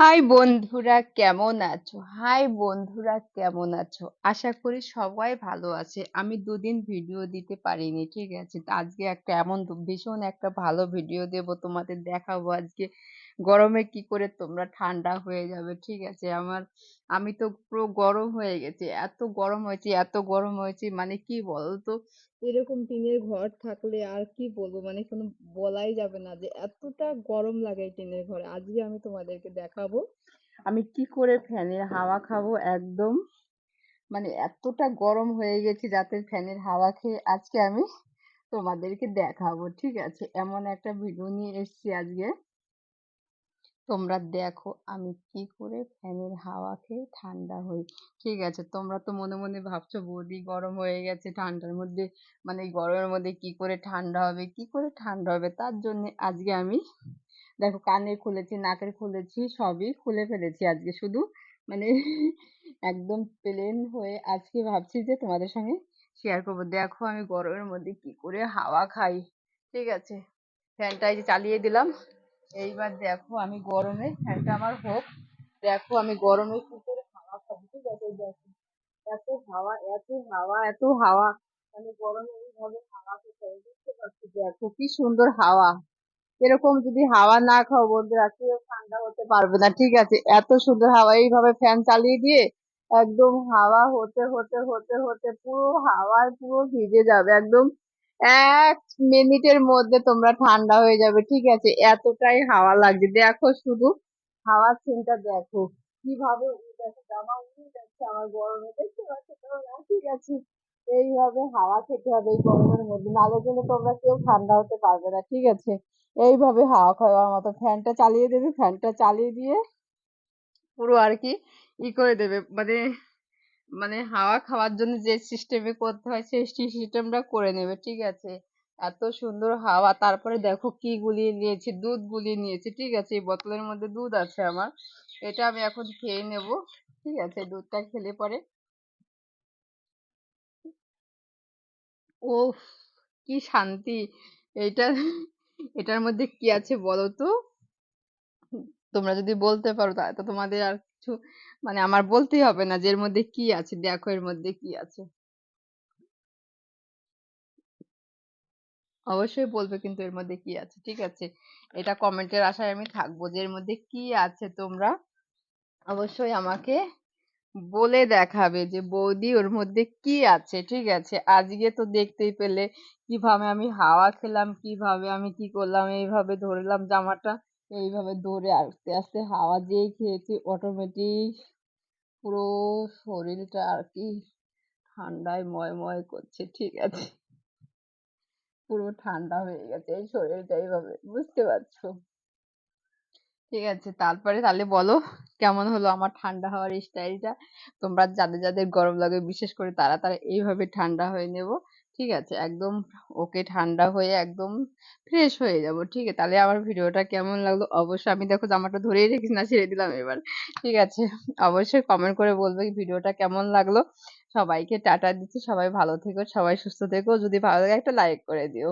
High বন্ধুরা কেমন আছো? হাই বন্ধুরা কেমন আছো? আশা করি সবাই ভালো আছে। আমি দুদিন ভিডিও দিতে পারিনি, ঠিক আছে? আজকে একটা এমন ভীষণ একটা ভালো ভিডিও দেব তোমাদের দেখাবো আজকে গরমে কি করে তোমরা ঠান্ডা হয়ে যাবে, ঠিক আছে? আমার আমি তো পুরো গরম হয়ে গেছি। এত গরম হয়েছে, এত গরম হয়েছে মানে কি বলতো? এরকম টিনের ঘর থাকলে আর কি বলব? মানে কোনো বলাই যাবে না যে এতটা গরম লাগে টিনের ঘরে। আজকে আমি তোমাদেরকে দেখাবো আমি কি করে ফ্যানের হাওয়া খাব একদম। মানে এতটা গরম হয়ে গেছে যাতে ফ্যানের হাওয়া খেয়ে আজকে আমি তোমাদেরকে দেখাবো। ঠিক আছে? এমন একটা ভিডিও নিয়ে এসেছি আজকে। তোমরা দেখো আমি কি করে ফ্যানের হাওয়া খেয়ে ঠান্ডা হই। ঠিক আছে, তোমরা তো মনে মনে ভাবছ বৌদি গরম হয়ে গেছে, ঠান্ডার মধ্যে মানে গরমের মধ্যে কি করে ঠান্ডা হবে, কি করে ঠান্ডা হবে? তার জন্য আজকে আমি, দেখো কানে খুলেছি, নাকের খুলেছি, সবই খুলে ফেলেছি আজকে শুধু। মানে একদম প্লেন হয়ে আজকে ভাবছি যে তোমাদের সঙ্গে শেয়ার করব। দেখো আমি গরমের মধ্যে কি করে হাওয়া খাই। ঠিক আছে, ফ্যানটা এই যে চালিয়ে দিলাম। এইবার দেখো আমি গরমে, ফ্যানটা আমার হোক। দেখো আমি গরমে কি করে হাওয়া ঠিক আছে? দেখো, এত হাওয়া এত হাওয়া এত হাওয়া। মানে গরমে এইভাবে হাওয়া খেতে বুঝতে পারছি? দেখো কি সুন্দর হাওয়া। এরকম যদি হাওয়া না খাও বন্ধুরা, কেউ ঠান্ডা হতে পারবে না, ঠিক আছে? এত সুন্দর হাওয়া, এইভাবে ফ্যান চালিয়ে দিয়ে একদম হাওয়া হতে হতে হতে হতে পুরো হাওয়ায় পুরো ভিজে যাবে, একদম এক মিনিটের মধ্যে তোমরা ঠান্ডা হয়ে যাবে, ঠিক আছে? এতটাই হাওয়া লাগছে। দেখো শুধু হাওয়ার সিনটা দেখো। কীভাবে দেখো জামা উড়ে যাচ্ছে, আমার গরমে। ঠিক আছে। এইভাবে হাওয়া খেতে হবে এই গরমের মধ্যে। নাহলে কিন্তু তোমরা কেউ ঠান্ডা হতে পারবে না, ঠিক আছে? এইভাবে হাওয়া খাওয়ার মতো। ফ্যানটা চালিয়ে দেবে, ফ্যানটা চালিয়ে দিয়ে পুরো আর কি ই করে দেবে। মানে মানে হাওয়া খাওয়ার জন্য যে সিস্টেমে করতে হয়, সেই সিস্টেমটা করে নেবে, ঠিক আছে? এত সুন্দর হাওয়া, তারপরে দেখো কি গুলিয়ে নিয়েছি, দুধ গুলিয়ে নিয়েছি, ঠিক আছে? এই বোতলের মধ্যে দুধ আছে আমার, এটা আমি এখন খেয়ে নেব, ঠিক আছে? দুধটা খেলে পরে। ওফ কি শান্তি! এটা এটার মধ্যে কি আছে বলো তো? তোমরা যদি বলতে পারো, তাহলে তো তোমাদের আর কিছু মানে আমার বলতেই হবে না যে এর মধ্যে কি আছে, দেখো এর মধ্যে কি আছে। অবশ্যই বলবে কিন্তু এর মধ্যে কি আছে, ঠিক আছে? এটা কমেন্টের আশায় আমি থাকব যে এর মধ্যে কি আছে তোমরা অবশ্যই আমাকে বলে দেখাবে যে বৌদি ওর মধ্যে কি আছে, ঠিক আছে? আজকে তো দেখতেই পেলে কীভাবে আমি হাওয়া খেলাম, কীভাবে আমি কি করলাম, এইভাবে ধরলাম জামাটা। এইভাবে দৌড়ে আস্তে আস্তে হাওয়া যেই খেয়েছি অটোমেটিক পুরো শরীরটা আর কি ঠান্ডায় ময় করছে, ঠিক আছে। পুরো ঠান্ডা হয়ে গেছে এই শরীরটা এইভাবে, বুঝতে পারছ? ঠিক আছে, তারপরে তাহলে বলো কেমন হলো আমার ঠান্ডা হওয়ার স্টাইলটা তোমরা যাদের যাদের গরম লাগে, বিশেষ করে তারা তারা এইভাবে ঠান্ডা হয়ে নেব। ঠিক আছে, একদম ওকে ঠান্ডা হয়ে একদম ফ্রেশ হয়ে যাব, ঠিক আছে। তাহলে আমার ভিডিওটা কেমন লাগল? অবশ্যই আমি দেখো জামাটা ধরেই রেখেছি, না ছেড়ে দিলাম এবার, ঠিক আছে। অবশ্যই কমেন্ট করে বলবে ভিডিওটা কেমন লাগল? সবাইকে টাটা দিচ্ছি, সবাই ভালো থেকো, সবাই সুস্থ থেকো, যদি ভালো লাগে একটা লাইক করে দিও।